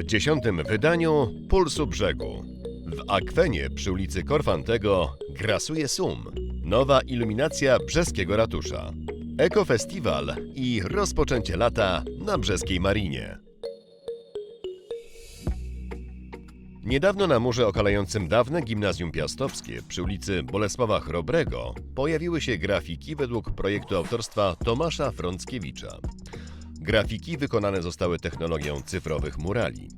w dziesiątym wydaniu Pulsu Brzegu. W akwenie przy ulicy Korfantego grasuje sum. Nowa iluminacja brzeskiego ratusza. Ekofestiwal i rozpoczęcie lata na brzeskiej marinie. Niedawno na murze okalającym dawne gimnazjum piastowskie przy ulicy Bolesława Chrobrego pojawiły się grafiki według projektu autorstwa Tomasza Frąckiewicza. Grafiki wykonane zostały technologią cyfrowych murali.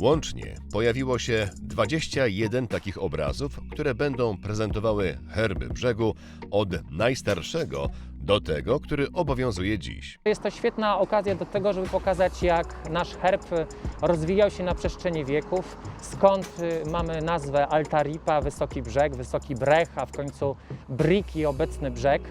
Łącznie pojawiło się 21 takich obrazów, które będą prezentowały herby brzegu od najstarszego do tego, który obowiązuje dziś. Jest to świetna okazja do tego, żeby pokazać, jak nasz herb rozwijał się na przestrzeni wieków, skąd y, mamy nazwę Altaripa, Wysoki Brzeg, Wysoki Brech, a w końcu Brik i obecny brzeg.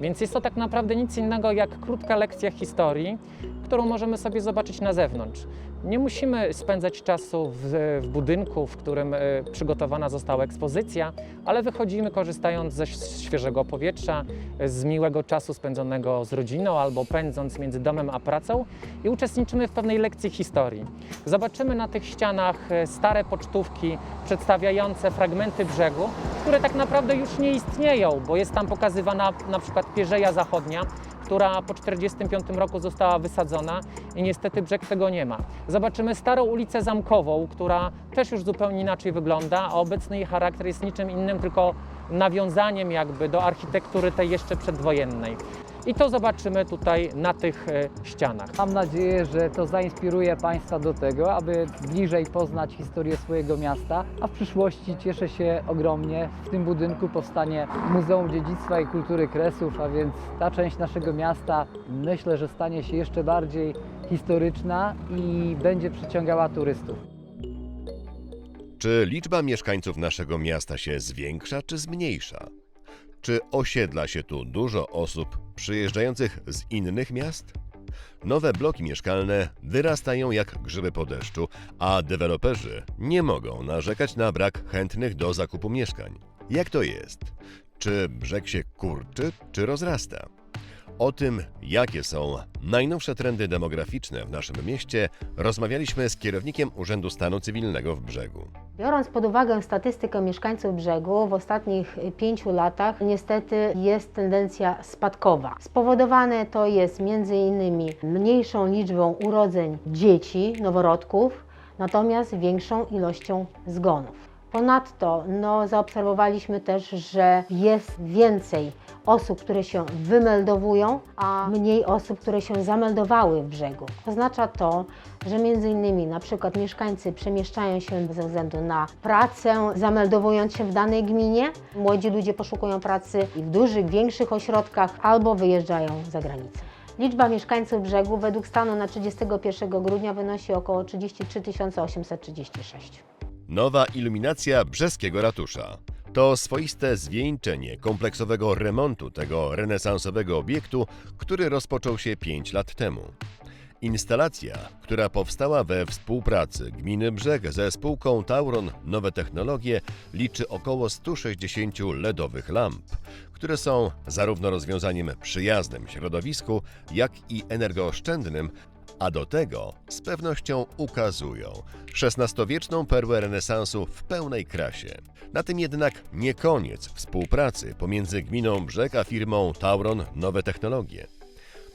Więc jest to tak naprawdę nic innego jak krótka lekcja historii, którą możemy sobie zobaczyć na zewnątrz. Nie musimy spędzać czasu w, w budynku, w którym y, przygotowana została ekspozycja, ale wychodzimy korzystając ze świeżego powietrza, z miłego czasu spędzonego z rodziną albo pędząc między domem a pracą i uczestniczymy w pewnej lekcji historii. Zobaczymy na tych ścianach e, stare pocztówki przedstawiające fragmenty brzegu, które tak naprawdę już nie istnieją, bo jest tam pokazywana na przykład Pierzeja Zachodnia, która po 1945 roku została wysadzona i niestety brzeg tego nie ma. Zobaczymy starą ulicę Zamkową, która też już zupełnie inaczej wygląda, a obecny jej charakter jest niczym innym, tylko nawiązaniem jakby do architektury tej jeszcze przedwojennej. I to zobaczymy tutaj na tych e, ścianach. Mam nadzieję, że to zainspiruje Państwa do tego, aby bliżej poznać historię swojego miasta, a w przyszłości cieszę się ogromnie. W tym budynku powstanie Muzeum Dziedzictwa i Kultury Kresów, a więc ta część naszego miasta myślę, że stanie się jeszcze bardziej historyczna i będzie przyciągała turystów. Czy liczba mieszkańców naszego miasta się zwiększa czy zmniejsza? Czy osiedla się tu dużo osób przyjeżdżających z innych miast? Nowe bloki mieszkalne wyrastają jak grzyby po deszczu, a deweloperzy nie mogą narzekać na brak chętnych do zakupu mieszkań. Jak to jest? Czy brzeg się kurczy, czy rozrasta? O tym, jakie są najnowsze trendy demograficzne w naszym mieście, rozmawialiśmy z kierownikiem Urzędu Stanu Cywilnego w Brzegu. Biorąc pod uwagę statystykę mieszkańców brzegu, w ostatnich pięciu latach niestety jest tendencja spadkowa. Spowodowane to jest innymi mniejszą liczbą urodzeń dzieci, noworodków, natomiast większą ilością zgonów. Ponadto no, zaobserwowaliśmy też, że jest więcej osób, które się wymeldowują, a mniej osób, które się zameldowały w brzegu. Oznacza to, że innymi na przykład mieszkańcy przemieszczają się ze względu na pracę, zameldowując się w danej gminie. Młodzi ludzie poszukują pracy w dużych, większych ośrodkach albo wyjeżdżają za granicę. Liczba mieszkańców brzegu według stanu na 31 grudnia wynosi około 33 836. Nowa iluminacja brzeskiego ratusza. To swoiste zwieńczenie kompleksowego remontu tego renesansowego obiektu, który rozpoczął się 5 lat temu. Instalacja, która powstała we współpracy Gminy Brzeg ze spółką Tauron Nowe Technologie, liczy około 160 LEDowych lamp, które są zarówno rozwiązaniem przyjaznym środowisku, jak i energooszczędnym, a do tego z pewnością ukazują XVI-wieczną perłę renesansu w pełnej krasie. Na tym jednak nie koniec współpracy pomiędzy gminą Brzeg a firmą Tauron Nowe Technologie.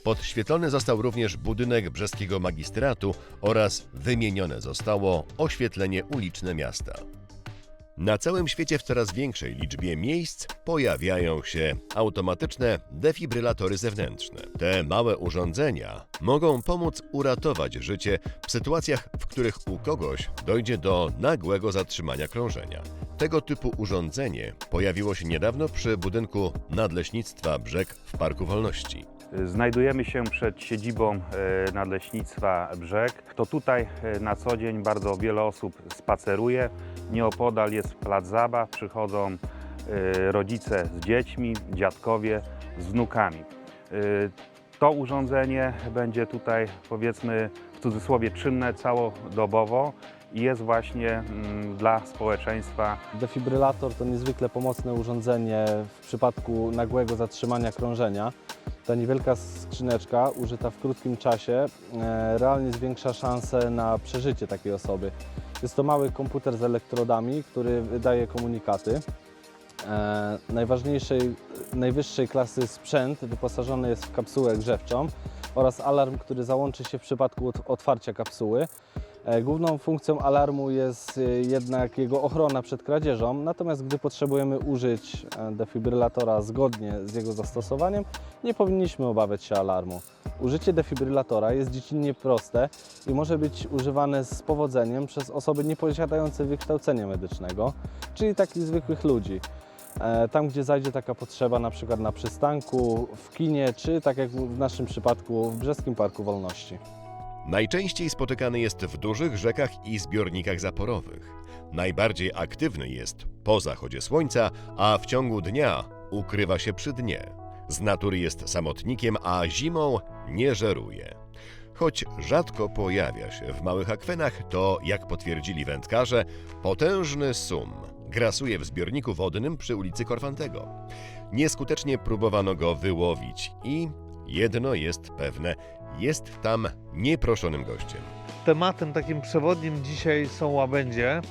Podświetlony został również budynek brzeskiego magistratu oraz wymienione zostało oświetlenie uliczne miasta. Na całym świecie w coraz większej liczbie miejsc pojawiają się automatyczne defibrylatory zewnętrzne. Te małe urządzenia mogą pomóc uratować życie w sytuacjach, w których u kogoś dojdzie do nagłego zatrzymania krążenia. Tego typu urządzenie pojawiło się niedawno przy budynku Nadleśnictwa Brzeg w Parku Wolności. Znajdujemy się przed siedzibą e, Nadleśnictwa Brzeg. To tutaj e, na co dzień bardzo wiele osób spaceruje. Nieopodal jest plac zabaw, przychodzą e, rodzice z dziećmi, dziadkowie z wnukami. To urządzenie będzie tutaj powiedzmy w cudzysłowie czynne całodobowo jest właśnie mm, dla społeczeństwa Defibrylator to niezwykle pomocne urządzenie w przypadku nagłego zatrzymania krążenia. Ta niewielka skrzyneczka użyta w krótkim czasie e, realnie zwiększa szanse na przeżycie takiej osoby. Jest to mały komputer z elektrodami, który wydaje komunikaty. E, najważniejszej, najwyższej klasy sprzęt wyposażony jest w kapsułę grzewczą oraz alarm, który załączy się w przypadku ot- otwarcia kapsuły. E, Główną funkcją alarmu jest e, jednak jego ochrona przed kradzieżą, natomiast gdy potrzebujemy użyć e, defibrylatora zgodnie z jego zastosowaniem, nie powinniśmy obawiać się alarmu. Użycie defibrylatora jest dziecinnie proste i może być używane z powodzeniem przez osoby nieposiadające wykształcenia medycznego, czyli takich zwykłych ludzi. Tam, gdzie zajdzie taka potrzeba, na przykład na przystanku, w kinie, czy tak jak w naszym przypadku w Brzeskim Parku Wolności. Najczęściej spotykany jest w dużych rzekach i zbiornikach zaporowych. Najbardziej aktywny jest po zachodzie słońca, a w ciągu dnia ukrywa się przy dnie. Z natury jest samotnikiem, a zimą nie żeruje. Choć rzadko pojawia się w małych akwenach, to, jak potwierdzili wędkarze, potężny sum grasuje w zbiorniku wodnym przy ulicy Korfantego. Nieskutecznie próbowano go wyłowić i jedno jest pewne, jest tam nieproszonym gościem. Tematem takim przewodnim dzisiaj są łabędzie. E,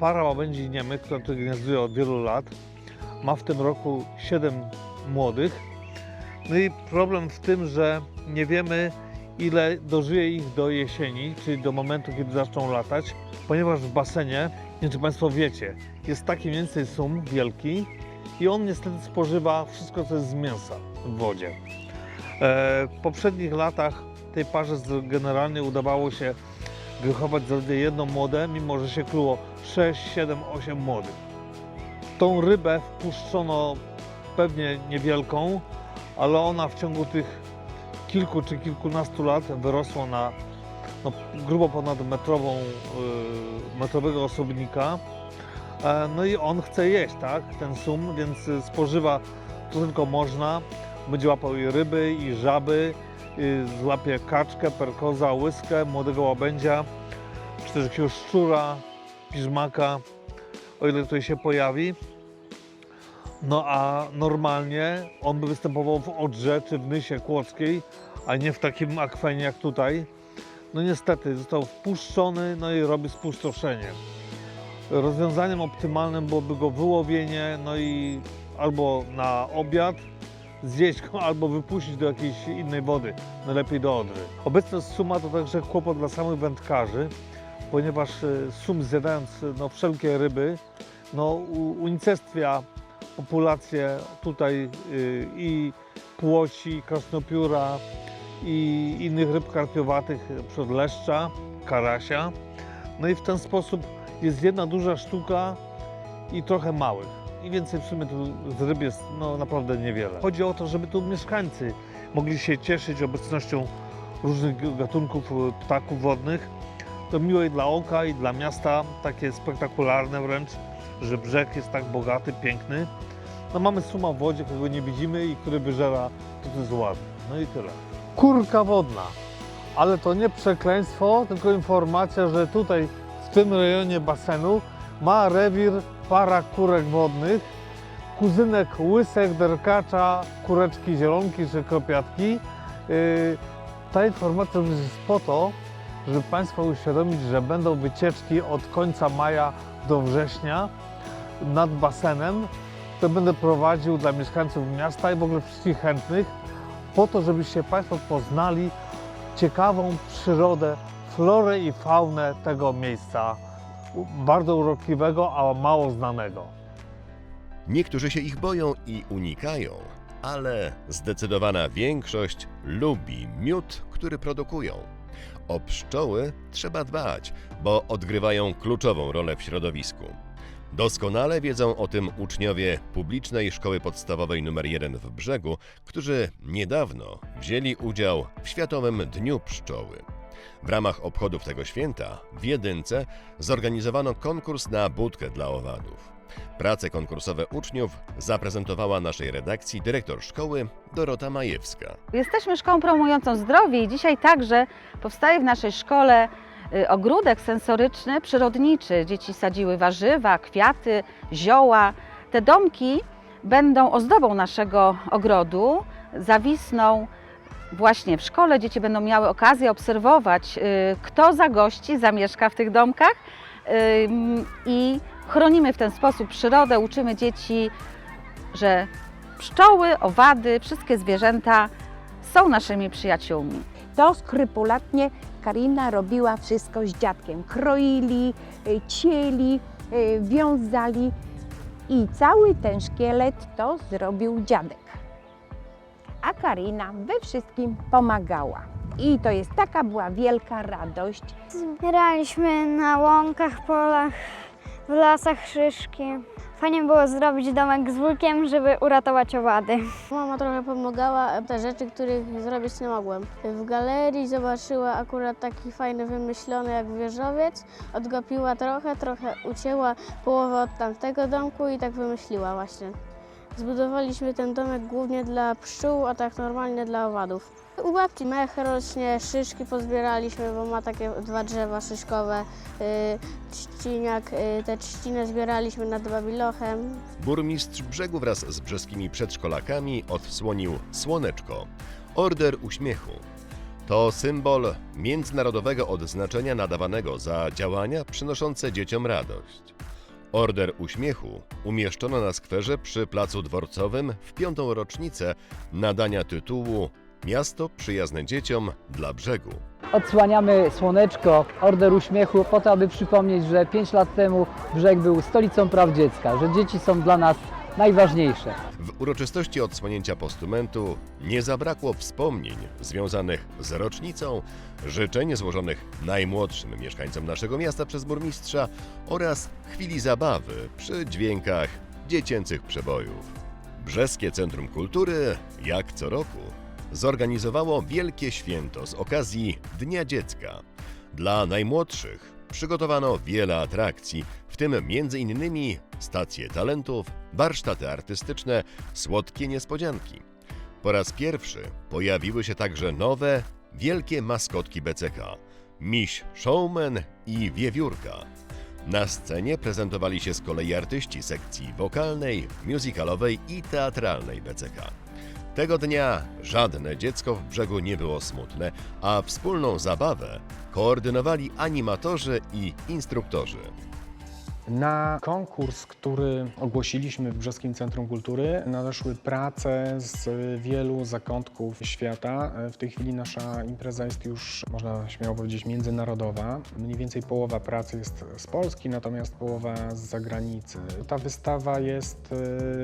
Para łabędzi niemych, która tu gniazduje od wielu lat, ma w tym roku 7 młodych. No i problem w tym, że nie wiemy ile dożyje ich do jesieni, czyli do momentu, kiedy zaczną latać, ponieważ w basenie, nie wiem czy Państwo wiecie, jest taki mniej więcej sum wielki i on niestety spożywa wszystko, co jest z mięsa w wodzie. E, W poprzednich latach tej parze generalnie udawało się wychować zaledwie jedno młode, mimo że się kluło 6, 7, 8 młodych. Tą rybę wpuszczono pewnie niewielką, ale ona w ciągu tych kilku czy kilkunastu lat wyrosła na no, grubo ponad metrową, yy, metrowego osobnika. E, no i on chce jeść, tak, ten sum, więc y, spożywa to tylko można. Będzie łapał i ryby, i żaby, y, złapie kaczkę, perkoza, łyskę, młodego łabędzia, czy też jakiegoś szczura, piżmaka, o ile tutaj się pojawi. No a normalnie on by występował w Odrze czy w Nysie Kłodzkiej, a nie w takim akwenie jak tutaj. No niestety został wpuszczony, no i robi spustoszenie. Rozwiązaniem optymalnym byłoby go wyłowienie, no i albo na obiad, zjeść go albo wypuścić do jakiejś innej wody, najlepiej do Odry. Obecność suma to także kłopot dla samych wędkarzy, ponieważ e, sum zjadając no, wszelkie ryby, no, unicestwia populację tutaj y, i płoci, krasnopióra i innych ryb karpiowatych, przed leszcza, karasia. No i w ten sposób jest jedna duża sztuka i trochę małych. I więcej w sumie tu ryb jest no, naprawdę niewiele. Chodzi o to, żeby tu mieszkańcy mogli się cieszyć obecnością różnych gatunków y, ptaków wodnych. To miłe i dla oka, i dla miasta, takie spektakularne wręcz, że brzeg jest tak bogaty, piękny. No mamy suma w wodzie, którego nie widzimy i który wyżera to, co jest ładne. No i tyle. Kurka wodna. Ale to nie przekleństwo, tylko informacja, że tutaj w tym rejonie basenu ma rewir para kurek wodnych, kuzynek łysek, derkacza, kureczki zielonki czy kropiatki. Yy, ta informacja jest po to, żeby Państwa uświadomić, że będą wycieczki od końca maja do września nad basenem, które będę prowadził dla mieszkańców miasta i w ogóle wszystkich chętnych, po to, żebyście Państwo poznali ciekawą przyrodę, florę i faunę tego miejsca, bardzo urokliwego, a mało znanego. Niektórzy się ich boją i unikają, ale zdecydowana większość lubi miód, który produkują. O pszczoły trzeba dbać, bo odgrywają kluczową rolę w środowisku. Doskonale wiedzą o tym uczniowie publicznej szkoły podstawowej nr 1 w Brzegu, którzy niedawno wzięli udział w Światowym Dniu Pszczoły. W ramach obchodów tego święta w Jedynce zorganizowano konkurs na budkę dla owadów. Prace konkursowe uczniów zaprezentowała naszej redakcji dyrektor szkoły Dorota Majewska. Jesteśmy szkołą promującą zdrowie i dzisiaj także powstaje w naszej szkole y, ogródek sensoryczny, przyrodniczy. Dzieci sadziły warzywa, kwiaty, zioła. Te domki będą ozdobą naszego ogrodu, zawisną właśnie w szkole. Dzieci będą miały okazję obserwować, y, kto za gości zamieszka w tych domkach Ym, i chronimy w ten sposób przyrodę, uczymy dzieci, że pszczoły, owady, wszystkie zwierzęta są naszymi przyjaciółmi. To skrupulatnie Karina robiła wszystko z dziadkiem. Kroili, y, cieli, y, wiązali i cały ten szkielet to zrobił dziadek. A Karina we wszystkim pomagała. I to jest taka była wielka radość. Zbieraliśmy na łąkach, polach, w lasach szyszki. Fajnie było zrobić domek z wujkiem, żeby uratować owady. Mama trochę pomagała te rzeczy, których zrobić nie mogłem. W galerii zobaczyła akurat taki fajny wymyślony jak wieżowiec, odgapiła trochę, trochę ucięła połowę od tamtego domku i tak wymyśliła właśnie. Zbudowaliśmy ten domek głównie dla pszczół, a tak normalnie dla owadów. U babci mech rośnie, szyszki pozbieraliśmy, bo ma takie dwa drzewa szyszkowe, yy, trzciniak, yy, te trzciny zbieraliśmy nad Babilochem, Burmistrz Brzegu wraz z brzeskimi przedszkolakami odsłonił Słoneczko, Order Uśmiechu. To symbol międzynarodowego odznaczenia nadawanego za działania przynoszące dzieciom radość. Order Uśmiechu umieszczono na skwerze przy Placu Dworcowym w piątą rocznicę nadania tytułu Miasto przyjazne dzieciom dla brzegu. Odsłaniamy słoneczko, order uśmiechu, po to, aby przypomnieć, że 5 lat temu Brzeg był stolicą praw dziecka, że dzieci są dla nas najważniejsze. W uroczystości odsłonięcia postumentu nie zabrakło wspomnień związanych z rocznicą, życzeń złożonych najmłodszym mieszkańcom naszego miasta przez burmistrza oraz chwili zabawy przy dźwiękach dziecięcych przebojów. Brzeskie Centrum Kultury, jak co roku, zorganizowało wielkie święto z okazji Dnia Dziecka. Dla najmłodszych przygotowano wiele atrakcji, w tym m.in. stacje talentów, warsztaty artystyczne, słodkie niespodzianki. Po raz pierwszy pojawiły się także nowe, wielkie maskotki BCK Miś Showman i Wiewiórka. Na scenie prezentowali się z kolei artyści sekcji wokalnej, musicalowej i teatralnej BCK. Tego dnia żadne dziecko w brzegu nie było smutne, a wspólną zabawę koordynowali animatorzy i instruktorzy. Na konkurs, który ogłosiliśmy w Brzeskim Centrum Kultury, nadeszły prace z wielu zakątków świata. W tej chwili nasza impreza jest już, można śmiało powiedzieć, międzynarodowa. Mniej więcej połowa pracy jest z Polski, natomiast połowa z zagranicy. Ta wystawa jest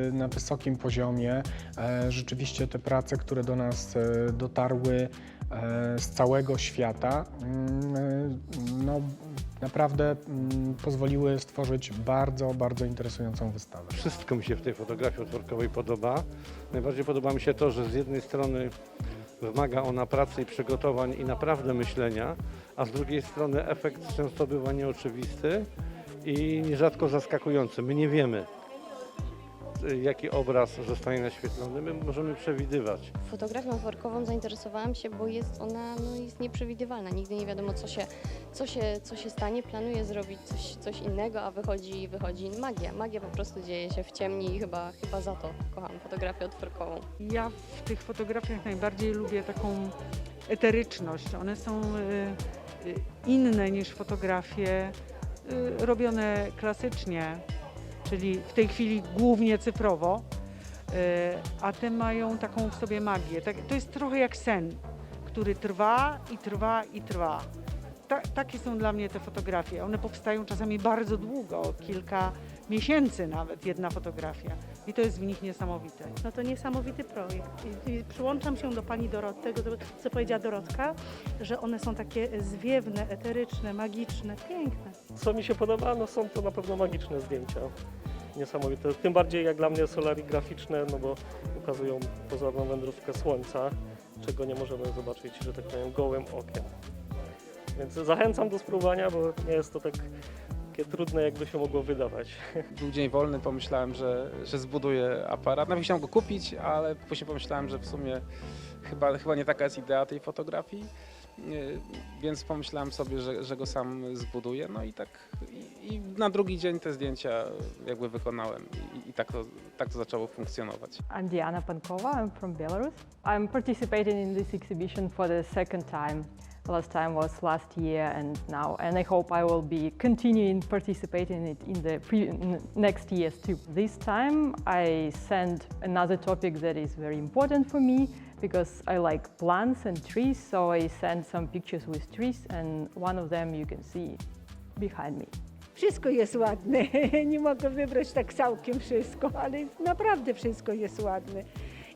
e, na wysokim poziomie. E, Rzeczywiście te prace, które do nas e, dotarły z całego świata, mm, e, no, naprawdę mm, pozwoliły stworzyć bardzo, bardzo interesującą wystawę. Wszystko mi się w tej fotografii otworkowej podoba. Najbardziej podoba mi się to, że z jednej strony wymaga ona pracy i przygotowań i naprawdę myślenia, a z drugiej strony efekt często bywa nieoczywisty i nierzadko zaskakujący. My nie wiemy, jaki obraz zostanie naświetlony. My możemy przewidywać. Fotografią workową zainteresowałam się, bo jest ona no, jest nieprzewidywalna. Nigdy nie wiadomo, co się, co się, co się stanie. Planuję zrobić coś, coś innego, a wychodzi, wychodzi magia. Magia po prostu dzieje się w ciemni i chyba, chyba za to kocham fotografię otworkową. Ja w tych fotografiach najbardziej lubię taką eteryczność. One są y, y, inne niż fotografie y, robione klasycznie, czyli w tej chwili głównie cyfrowo, y, a te mają taką w sobie magię. Tak, to jest trochę jak sen, który trwa i trwa i trwa. Ta, takie są dla mnie te fotografie. One powstają czasami bardzo długo, kilka miesięcy nawet jedna fotografia. I to jest w nich niesamowite. No to niesamowity projekt. I, i przyłączam się do pani Doroty, tego co powiedziała Dorotka, że one są takie zwiewne, eteryczne, magiczne, piękne. Co mi się podoba, no są to na pewno magiczne zdjęcia. Niesamowite. Tym bardziej jak dla mnie solarigraficzne, no bo ukazują pozorną wędrówkę słońca, czego nie możemy zobaczyć, że tak powiem, gołym okiem. Więc zachęcam do spróbowania, bo nie jest to tak takie trudne, jakby się mogło wydawać. Był dzień wolny, pomyślałem, że, że zbuduję aparat. Nawet chciałem go kupić, ale później pomyślałem, że w sumie chyba, chyba nie taka jest idea tej fotografii, więc pomyślałem sobie, że, że go sam zbuduję. No i tak i, i na drugi dzień te zdjęcia jakby wykonałem i, i tak, to, tak to zaczęło funkcjonować. I'm Diana Pankova, I'm from Belarus. I'm participating in this exhibition for the second time. Last time was last year and now, and I hope I will be continuing participating in it in the pre- next years too. This time I send another topic that is very important for me because I like plants and trees, so I send some pictures with trees and one of them you can see behind me. Wszystko jest ładne. Nie mogę wybrać tak całkiem wszystko, ale naprawdę wszystko jest ładne.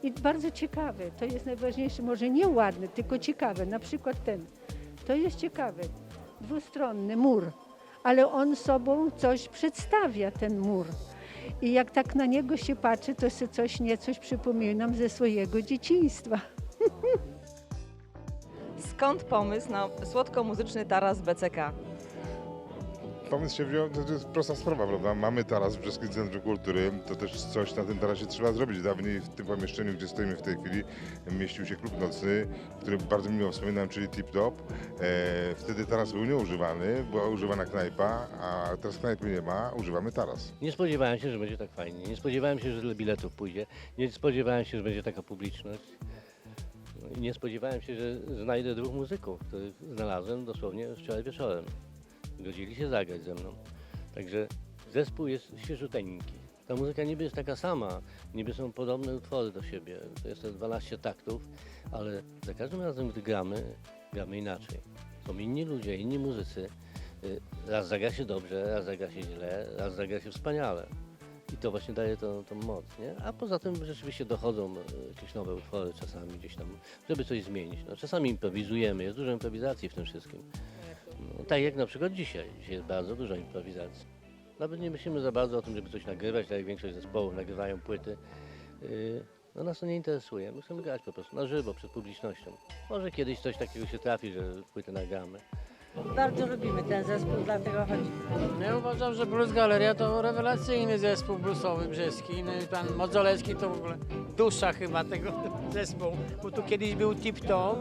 I bardzo ciekawe. To jest najważniejsze. Może nie ładne, tylko ciekawe. Na przykład ten. To jest ciekawe. Dwustronny mur, ale on sobą coś przedstawia, ten mur. I jak tak na niego się patrzy, to się coś niecoś przypominam ze swojego dzieciństwa. Skąd pomysł na słodko-muzyczny taras BCK? Pomysł się wziął, to jest prosta sprawa, prawda? Mamy taras w Brzeskim Centrum Kultury, to też coś na tym tarasie trzeba zrobić. Dawniej w tym pomieszczeniu, gdzie stoimy w tej chwili, mieścił się klub nocny, który bardzo miło wspominam, czyli Tip Top. E, wtedy taras był nieużywany, była używana knajpa, a teraz knajpy nie ma, używamy taras. Nie spodziewałem się, że będzie tak fajnie. Nie spodziewałem się, że tyle biletów pójdzie. Nie spodziewałem się, że będzie taka publiczność. No nie spodziewałem się, że znajdę dwóch muzyków, których znalazłem dosłownie wczoraj wieczorem. Godzili się zagrać ze mną. Także zespół jest świeżuteńki. Ta muzyka niby jest taka sama, niby są podobne utwory do siebie. To jest te 12 taktów, ale za każdym razem, gdy gramy, gramy inaczej. Są inni ludzie, inni muzycy. Y, Raz zagra się dobrze, raz zagra się źle, raz zagra się wspaniale. I to właśnie daje tą, tą moc, nie? A poza tym rzeczywiście dochodzą e, jakieś nowe utwory czasami gdzieś tam, żeby coś zmienić. No, czasami improwizujemy, jest dużo improwizacji w tym wszystkim. No, tak jak na przykład dzisiaj. Dzisiaj jest bardzo dużo improwizacji. Nawet nie myślimy za bardzo o tym, żeby coś nagrywać, tak jak większość zespołów nagrywają płyty. Yy, No nas to nie interesuje. My chcemy grać po prostu na żywo, przed publicznością. Może kiedyś coś takiego się trafi, że płytę nagramy. Bardzo lubimy ten zespół, dlatego chodzi. Ja uważam, że Blues Galeria to rewelacyjny zespół bluesowy brzeski. No i pan Modzolecki to w ogóle dusza chyba tego zespołu, bo tu kiedyś był tip-top,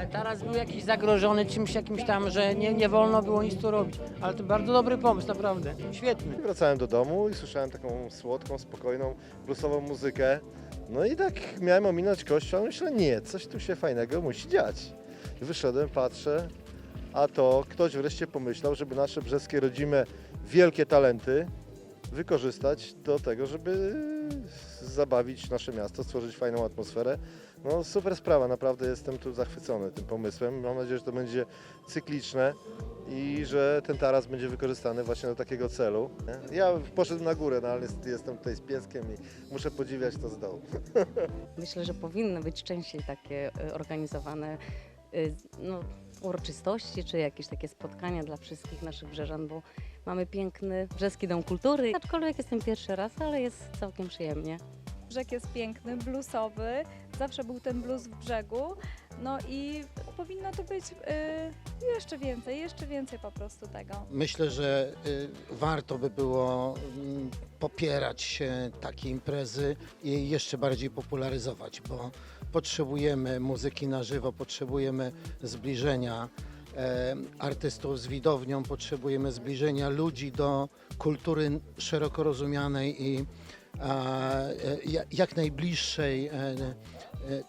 ale teraz był jakiś zagrożony czymś jakimś tam, że nie, nie wolno było nic tu robić. Ale to bardzo dobry pomysł, naprawdę. Świetny. Wracałem do domu i słyszałem taką słodką, spokojną, bluesową muzykę. No i tak miałem ominąć kościół, a myślę, nie, coś tu się fajnego musi dziać. I wyszedłem, patrzę, a to ktoś wreszcie pomyślał, żeby nasze brzeskie rodzime wielkie talenty wykorzystać do tego, żeby zabawić nasze miasto, stworzyć fajną atmosferę. No super sprawa, naprawdę jestem tu zachwycony tym pomysłem. Mam nadzieję, że to będzie cykliczne i że ten taras będzie wykorzystany właśnie do takiego celu. Ja poszedłem na górę, no ale niestety jestem tutaj z pieskiem i muszę podziwiać to z dołu. Myślę, że powinny być częściej takie y, organizowane y, no, uroczystości, czy jakieś takie spotkania dla wszystkich naszych brzeżan, bo mamy piękny Brzeski Dom Kultury. Aczkolwiek jestem pierwszy raz, ale jest całkiem przyjemnie. Brzeg jest piękny, bluesowy, zawsze był ten blues w brzegu. No i powinno tu być y, jeszcze więcej, jeszcze więcej po prostu tego. Myślę, że y, warto by było mm, popierać y, takie imprezy i jeszcze bardziej popularyzować, bo potrzebujemy muzyki na żywo, potrzebujemy zbliżenia e, artystów z widownią, potrzebujemy zbliżenia ludzi do kultury szeroko rozumianej i jak najbliższej e, e,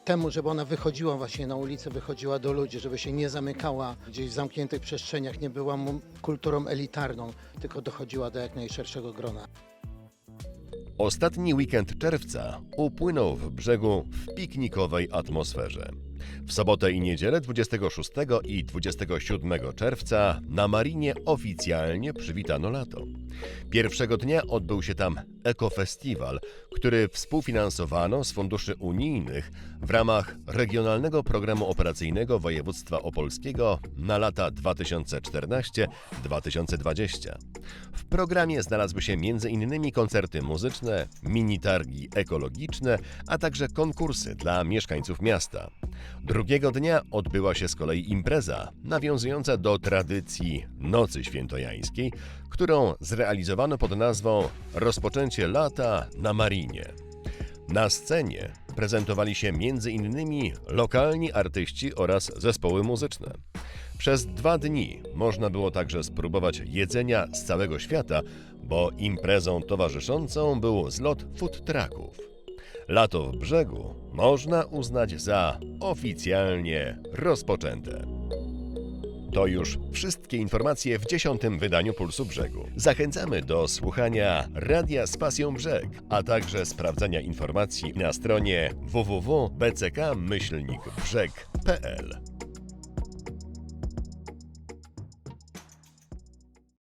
temu, żeby ona wychodziła właśnie na ulicę, wychodziła do ludzi, żeby się nie zamykała gdzieś w zamkniętych przestrzeniach, nie była kulturą elitarną, tylko dochodziła do jak najszerszego grona. Ostatni weekend czerwca upłynął w brzegu w piknikowej atmosferze. W sobotę i niedzielę 26 i 27 czerwca na Marinie oficjalnie przywitano lato. Pierwszego dnia odbył się tam ekofestiwal, który współfinansowano z funduszy unijnych w ramach Regionalnego Programu Operacyjnego Województwa Opolskiego na lata 2014-2020. W programie znalazły się m.in. koncerty muzyczne, mini targi ekologiczne, a także konkursy dla mieszkańców miasta. Drugiego dnia odbyła się z kolei impreza nawiązująca do tradycji Nocy Świętojańskiej, którą zrealizowano pod nazwą Rozpoczęcie lata na Marinie. Na scenie prezentowali się m.in. lokalni artyści oraz zespoły muzyczne. Przez dwa dni można było także spróbować jedzenia z całego świata, bo imprezą towarzyszącą był zlot food trucków. Lato w brzegu można uznać za oficjalnie rozpoczęte. To już wszystkie informacje w dziesiątym wydaniu Pulsu Brzegu. Zachęcamy do słuchania Radia z Pasją Brzeg, a także sprawdzania informacji na stronie www.bck-brzeg.pl.